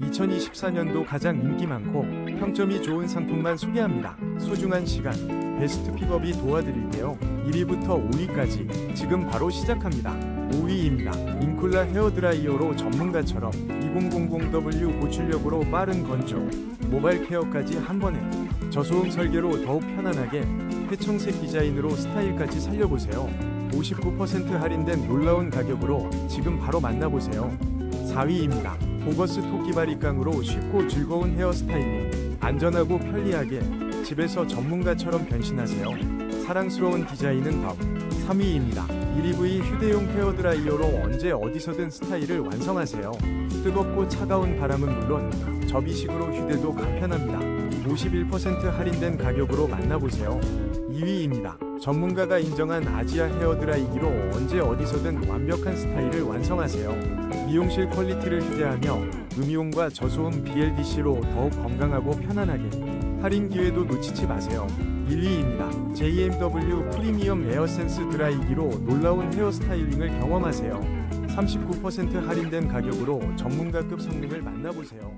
2024년도 가장 인기 많고 평점이 좋은 상품만 소개합니다. 소중한 시간, 베스트 픽업이 도와드릴게요. 1위부터 5위까지 지금 바로 시작합니다. 5위입니다. 인쿨라 헤어드라이어로 전문가처럼 2000W 고출력으로 빠른 건조, 모바일 케어까지 한 번에 저소음 설계로 더욱 편안하게 회청색 디자인으로 스타일까지 살려보세요. 59% 할인된 놀라운 가격으로 지금 바로 만나보세요. 4위입니다. 보거스 토끼바리 깡으로 쉽고 즐거운 헤어스타일링. 안전하고 편리하게 집에서 전문가처럼 변신하세요. 사랑스러운 디자인은 더. 3위입니다. 1EV 휴대용 헤어드라이어로 언제 어디서든 스타일을 완성하세요. 뜨겁고 차가운 바람은 물론 접이식으로 휴대도 간편합니다. 51% 할인된 가격으로 만나보세요. 2위입니다. 전문가가 인정한 아지아 헤어드라이기로 언제 어디서든 완벽한 스타일을 완성하세요. 미용실 퀄리티를 휴대하며 음이온과 저소음 BLDC로 더욱 건강하고 편안하게 할인 기회도 놓치지 마세요. 1위입니다. JMW 프리미엄 에어센스 드라이기로 놀라운 헤어 스타일링을 경험하세요. 39% 할인된 가격으로 전문가급 성능을 만나보세요.